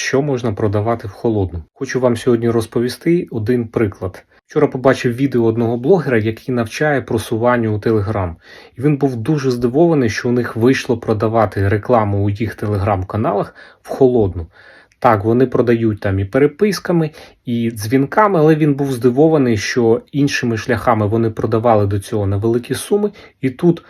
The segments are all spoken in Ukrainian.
що можна продавати в холодну. Хочу вам сьогодні розповісти один приклад. Вчора побачив відео одного блогера, який навчає просуванню у Телеграм. І він був дуже здивований, що у них вийшло продавати рекламу у їх телеграм-каналах в холодну. Так, вони продають там і переписками, і дзвінками, але він був здивований, що іншими шляхами вони продавали до цього невеликі суми, і тут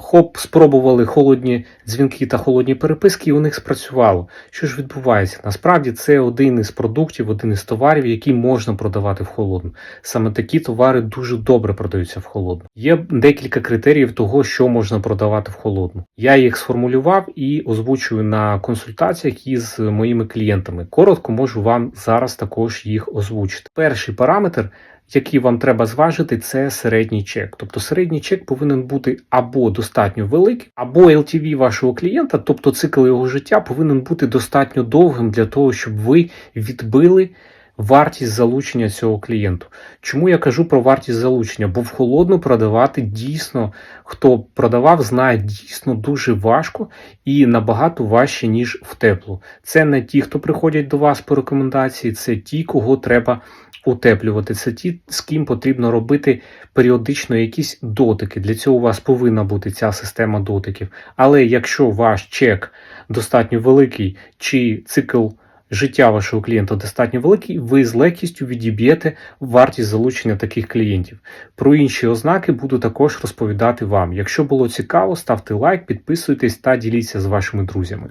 хоп, спробували холодні дзвінки та холодні переписки, і у них спрацювало. Що ж відбувається? Насправді це один із продуктів, один із товарів, які можна продавати в холодну. Саме такі товари дуже добре продаються в холодну. Є декілька критеріїв того, що можна продавати в холодну. Я їх сформулював і озвучую на консультаціях із моїми клієнтами. Коротко можу вам зараз також їх озвучити. Перший параметр який вам треба зважити, це середній чек. Тобто середній чек повинен бути або достатньо великий, або LTV вашого клієнта, тобто цикл його життя, повинен бути достатньо довгим для того, щоб ви відбили. Вартість залучення цього клієнту. Чому я кажу про вартість залучення? Бо в холодну продавати дійсно, хто продавав, знає дійсно дуже важко і набагато важче, ніж в теплу. Це не ті, хто приходять до вас по рекомендації, це ті, кого треба утеплювати. Це ті, з ким потрібно робити періодично якісь дотики. Для цього у вас повинна бути ця система дотиків. Але якщо ваш чек достатньо великий, чи цикл життя вашого клієнта достатньо великий, ви з легкістю відіб'єте вартість залучення таких клієнтів. Про інші ознаки буду також розповідати вам. Якщо було цікаво, ставте лайк, підписуйтесь та діліться з вашими друзями.